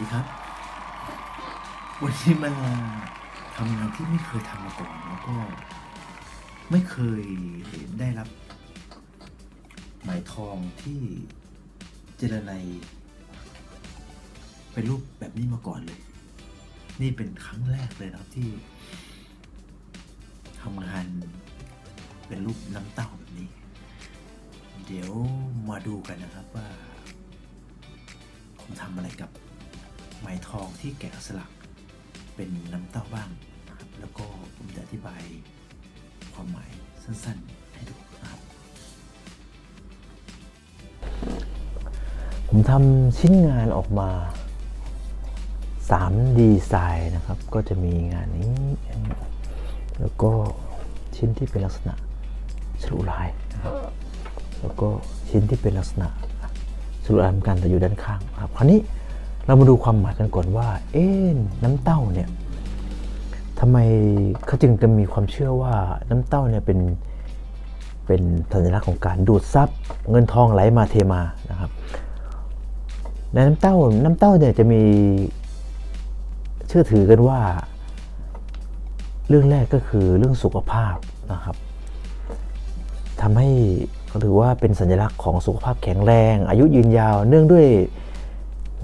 ดีครับ วันนี้มาทำงานที่ไม่เคยทำมาก่อนแล้วก็ไม่เคยได้รับ หมายทองที่เจรไนยเป็นรูปแบบนี้มาก่อนเลย นี่เป็นครั้งแรกเลยนะครับที่ทำงานเป็นรูปน้ำเต้าแบบนี้ เดี๋ยวมาดูกันนะครับว่า ผมทำอะไรกับ ไหมทองที่แกะสลัก เป็นน้ำเต้าบ้างนะครับแล้วก็ผมจะอธิบายความหมายสั้นๆให้ดูนะครับผมทำชิ้นงานออกมา 3 ดีไซน์นะครับ ก็จะมีงานนี้ แล้วก็ชิ้นที่เป็นลักษณะฉลุลายนะครับแล้วก็ชิ้นที่เป็นลักษณะฉลุลายเหมือนกันแต่อยู่ด้านข้างครับคราวนี้ เรามาดูความหมายกันก่อนว่า เอ๊น้ำเต้าเนี่ยทำไมเขาจึงจะมีความเชื่อว่าน้ำเต้าเนี่ยเป็นเป็นสัญลักษณ์ของการดูดซับเงินทองไหลมาเทมานะครับในน้ำเต้าน้ำเต้าเนี่ยจะมีเชื่อถือกันว่า เรื่องแรกก็คือเรื่องสุขภาพนะครับทำให้ถือว่าเป็นสัญลักษณ์ของสุขภาพแข็งแรง อายุยืนยาวเนื่องด้วย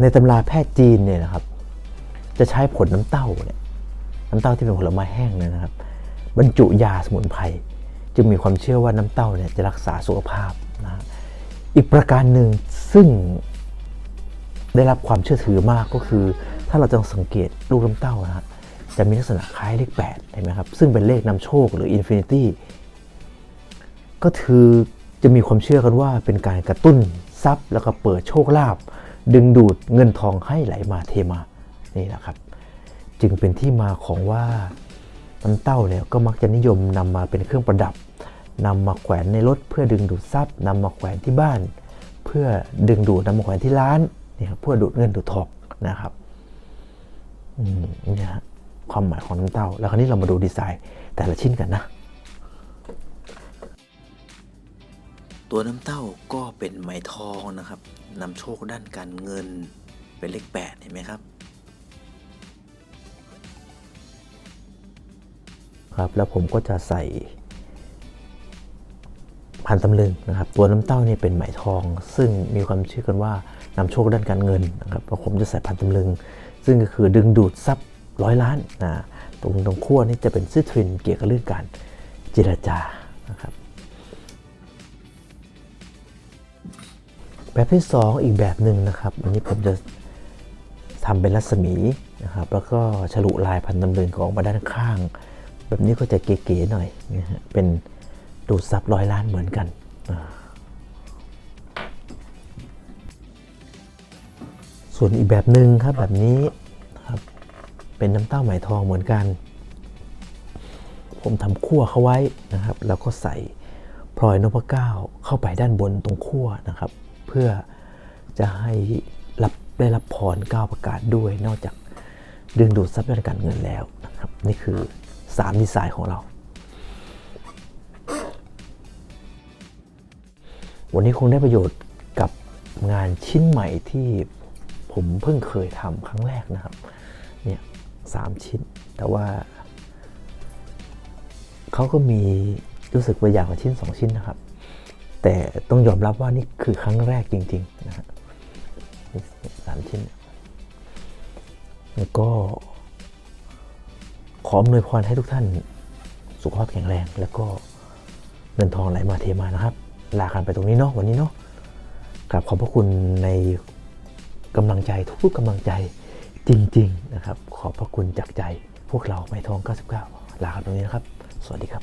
ในตำราแพทย์จีนเนี่ยนะครับ จะใช้ผลน้ำเต้าเนี่ยน้ำเต้าที่เป็นผลไม้แห้งเนี่ยนะครับ บรรจุยาสมุนไพรจึงมีความเชื่อว่าน้ำเต้าเนี่ยจะรักษาสุขภาพนะอีกประการหนึ่งซึ่งได้รับความเชื่อถือมากก็คือ ถ้าเราจะสังเกตลูกน้ำเต้านะฮะจะมีลักษณะคล้ายเลข8เห็นไหมครับ ซึ่งเป็นเลขนำโชคหรืออินฟินิตี้ก็คือจะมีความเชื่อกันว่าเป็นการกระตุ้นทรัพย์แล้วก็เปิดโชคลาภ ดึงดูดเงินทองให้ไหลมาเทมานี่แหละครับ จึงเป็นที่มาของว่าน้ำเต้าเนี่ยก็มักจะนิยมนำมาเป็นเครื่องประดับนำมาแขวนในรถเพื่อดึงดูดทรัพย์นำมาแขวนที่บ้าน เพื่อดึงดูดนำมาแขวนที่ร้านเนี่ยครับเพื่อดูดเงินดูดทองนะครับอืมเนี่ยฮะความหมายของน้ำเต้า แล้วคราวนี้เรามาดูดีไซน์แต่ละชิ้นกันนะ ตัวน้ำเต้าก็เป็นไหมทองนะครับนำโชคด้านการเงินเป็นเลขแปดเห็นไหมครับ ครับแล้วผมก็จะใส่พันตำลึงนะครับตัวน้ำเต้านี่เป็นไหมทอง ซึ่งมีความเชื่อกันว่านำโชคด้านการเงินนะครับผมจะใส่พันตำลึง ซึ่งก็คือดึงดูดทรัพย์ร้อยล้านนะตรงตรงขั้วนี่จะเป็นซิทรินเกี่ยวกับเรื่องการเจรจานะครับ แบบที่ 2 อีกแบบหนึ่งนะครับ อันนี้ผมจะทำเป็นรัศมีนะครับ แล้วก็ฉลุลายพันตำลึงของมาด้านข้าง แบบนี้ก็จะเก๋ๆหน่อยนะฮะเป็นดูดซับร้อยล้านเหมือนกันส่วนอีกแบบหนึ่งครับแบบนี้ครับเป็นน้ำเต้าไหมทองเหมือนกัน ผมทำคั่วเขาไว้นะครับ แล้วก็ใส่พลอยนพเก้าเข้าไปด้านบนตรงคั่วนะครับ พื่อจะให้รับได้รับพรเก้าประกาศด้วย นอกจากดึงดูดทรัพย์ด้านการเงินแล้วนะครับนี่คือ 3 ดีไซน์ของเรา วันนี้คงได้ประโยชน์กับงานชิ้นใหม่ที่ผมเพิ่งเคยทำครั้งแรกนะครับเนี่ยสามชิ้น แต่ว่าเขาก็มีรู้สึกว่าอย่างละชิ้น 2 ชิ้นนะครับ แต่ต้องยอมรับว่านี่คือครั้งแรกจริงๆนะฮะสามชิ้น แล้วก็ ขออำนวยพรให้ทุกท่านสุขภาพแข็งแรง แล้วก็เงินทองไหลมาเทมานะครับ ลากันไปตรงนี้เนาะวันนี้เนาะกราบขอบพระคุณในกำลังใจทุกๆกำลังใจจริง ๆ นะครับ ขอบพระคุณจากใจพวกเราไม่ทอง 99 ลากันตรงนี้นะครับ สวัสดีครับ